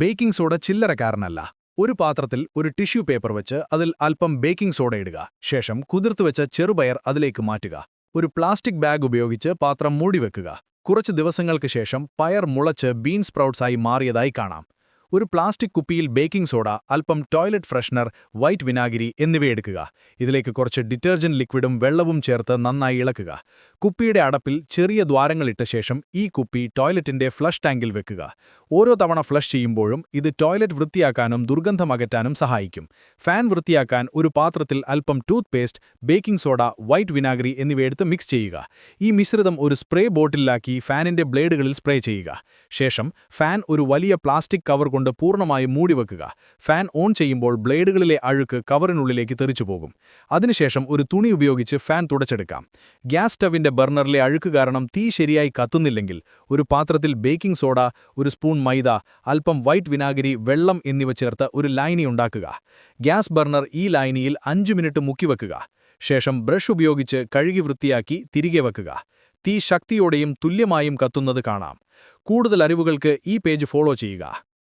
Baking soda ചില്ലറക്കാരനല്ല. ഒരു പാത്രത്തിൽ ഒരു ടിഷ്യൂ പേപ്പർ വെച്ച് അതിൽ അല്പം ബേക്കിംഗ് സോഡ ഇടുക. ശേഷം കുതിർത്തുവെച്ച ചെറുപയർ അതിലേക്ക് മാറ്റുക. ഒരു പ്ലാസ്റ്റിക് ബാഗ് ഉപയോഗിച്ച് പാത്രം മൂടിവെക്കുക കുറച്ച് ദിവസങ്ങൾക്ക് ശേഷം പയർ മുളച്ച് ബീൻ സ്പ്രൗട്ട്സായി മാറിയതായി കാണാം. ഒരു പ്ലാസ്റ്റിക് കുപ്പിയിൽ ബേക്കിംഗ് സോഡ അല്പം ടോയ്ലറ്റ് ഫ്രഷ്നർ വൈറ്റ് വിനാഗിരി എന്നിവയെടുക്കുക ഇതിലേക്ക് കുറച്ച് ഡിറ്റർജന്റ് ലിക്വിഡും വെള്ളവും ചേർത്ത് നന്നായി ഇളക്കുക. കുപ്പിയുടെ അടപ്പിൽ ചെറിയ ദ്വാരങ്ങളിട്ട ശേഷം ഈ കുപ്പി ടോയ്ലറ്റിന്റെ ഫ്ലഷ് ടാങ്കിൽ വെക്കുക. ഓരോ തവണ ഫ്ലഷ് ചെയ്യുമ്പോഴും ഇത് ടോയ്ലറ്റ് വൃത്തിയാക്കാനും ദുർഗന്ധം അകറ്റാനും സഹായിക്കും. ഫാൻ വൃത്തിയാക്കാൻ ഒരു പാത്രത്തിൽ അല്പം toothpaste baking soda white വിനാഗിരി എന്നിവയെടുത്ത് മിക്സ് ചെയ്യുക. ഈ മിശ്രിതം ഒരു സ്പ്രേ ബോട്ടിലാക്കി ഫാനിന്റെ ബ്ലേഡുകളിൽ സ്പ്രേ ചെയ്യുക. ശേഷം ഫാൻ ഒരു വലിയ പ്ലാസ്റ്റിക് കവർ കൊണ്ട് പൂർണമായും മൂടിവെക്കുക ഫാൻ ഓൺ ചെയ്യുമ്പോൾ ബ്ലേഡുകളിലെ അഴുക്ക് കവറിനുള്ളിലേക്ക് തെറിച്ചുപോകും അതിനുശേഷം ഒരു തുണി ഉപയോഗിച്ച് ഫാൻ തുടച്ചെടുക്കാം. ഗ്യാസ് സ്റ്റവിന്റെ ബർണറിലെ അഴുക്ക് കാരണം തീ ശരിയായി കത്തുന്നില്ലെങ്കിൽ ഒരു പാത്രത്തിൽ ബേക്കിംഗ് സോഡ ഒരു സ്പൂൺ മൈദ അല്പം വൈറ്റ് വിനാഗിരി വെള്ളം എന്നിവ ചേർത്ത് ഒരു ലൈനി ഉണ്ടാക്കുക. ഗ്യാസ് ബർണർ ഈ ലൈനിയിൽ അഞ്ചു മിനിറ്റ് മുക്കിവെക്കുക ശേഷം ബ്രഷ് ഉപയോഗിച്ച് കഴുകി വൃത്തിയാക്കി തിരികെ വെക്കുക. തീ ശക്തിയോടെയും തുല്യമായും കത്തുന്നത് കാണാം. കൂടുതൽ അറിവുകൾക്ക് ഈ പേജ് ഫോളോ ചെയ്യുക.